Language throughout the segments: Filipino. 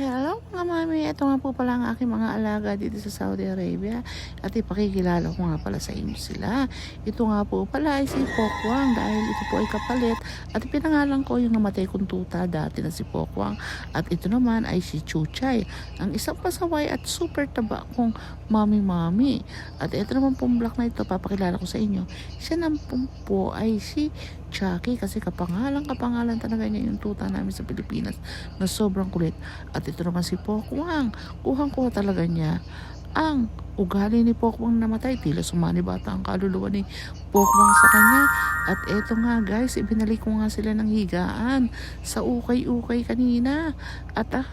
Hello mga mami, ito nga po pala ang aking mga alaga dito sa Saudi Arabia at ipakikilala ko nga pala sa inyo sila. Ito nga po pala ay si Pokwang dahil ito po ay kapalit at pinangalan ko yung namatay kong tuta dati na si Pokwang at ito naman ay si Chuchay, ang isang pasaway at super taba kong mami-mami. At ito naman pong black na ito, papakilala ko sa inyo. Siya naman po ay si Chucky kasi kapangalan kapangalan talaga niya yung tuta namin sa Pilipinas na sobrang kulit. At ito naman si Pokwang. Kuhang-kuha talaga niya ang ugali ni Pokwang namatay. Tila sumani bata ang kaluluwa ni Pokwang sa kanya. At eto nga guys, ibinalik ko nga sila ng higaan sa ukay-ukay kanina. At ah,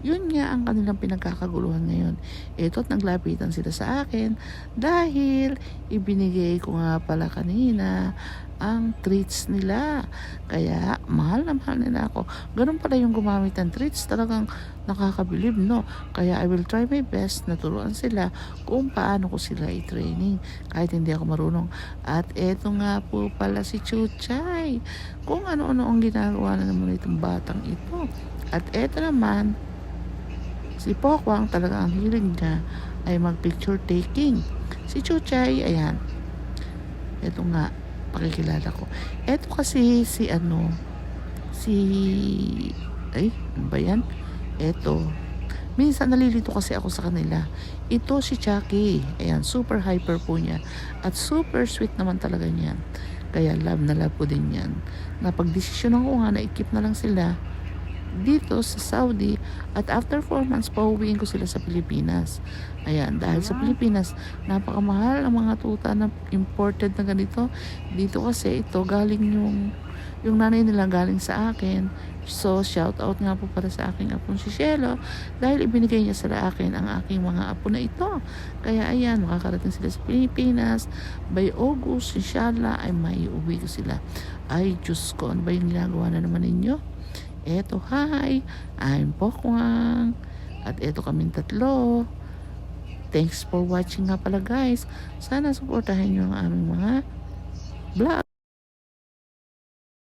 yun nga ang kanilang pinagkakaguluhan ngayon. Ito at naglapitan sila sa akin dahil ibinigay ko nga pala kanina ang treats nila. Kaya mahal na mahal nila ako. Ganun pala yung gumamit ng treats. Talagang nakakabilib, no? Kaya I will try my best na turuan sila kung paano ko sila i-training. Kahit hindi ako marunong. At eto nga po pala si Chuchay. Kung ano-ano ang ginagawa na naman itong batang ito. At eto naman, Si Pokwang talaga ang hiling niya ay mag-picture taking. Si Chuchay, ayan. Ito nga, pakikilala ko. Ito kasi si ano, si, ay, ano ba yan? Ito. Minsan nalilito kasi ako sa kanila. Ito si Chucky. Ayan, super hyper po niya. At super sweet naman talaga niyan. Kaya love na love ko din yan. Napag-desisyonan ko nga na ikip na lang sila dito sa Saudi at after 4 months pauwiin ko sila sa Pilipinas. Ayan, dahil sa Pilipinas napakamahal ang mga tuta na imported na ganito. Dito kasi ito galing yung yung nanay nila galing sa akin. So, shout out nga po para sa aking apong si Shelo dahil ibinigay niya sa akin ang aking mga apo na ito. Kaya ayan, makakarating sila sa Pilipinas. By August, inshallah, ay may uwi ko sila. Ay, Diyos ko, ano ba yung ginagawa na naman ninyo? Eto, hi! I'm Pokwang. At eto kaming tatlo. Thanks for watching nga pala guys. Sana supportahan nyo ang aming mga vlog.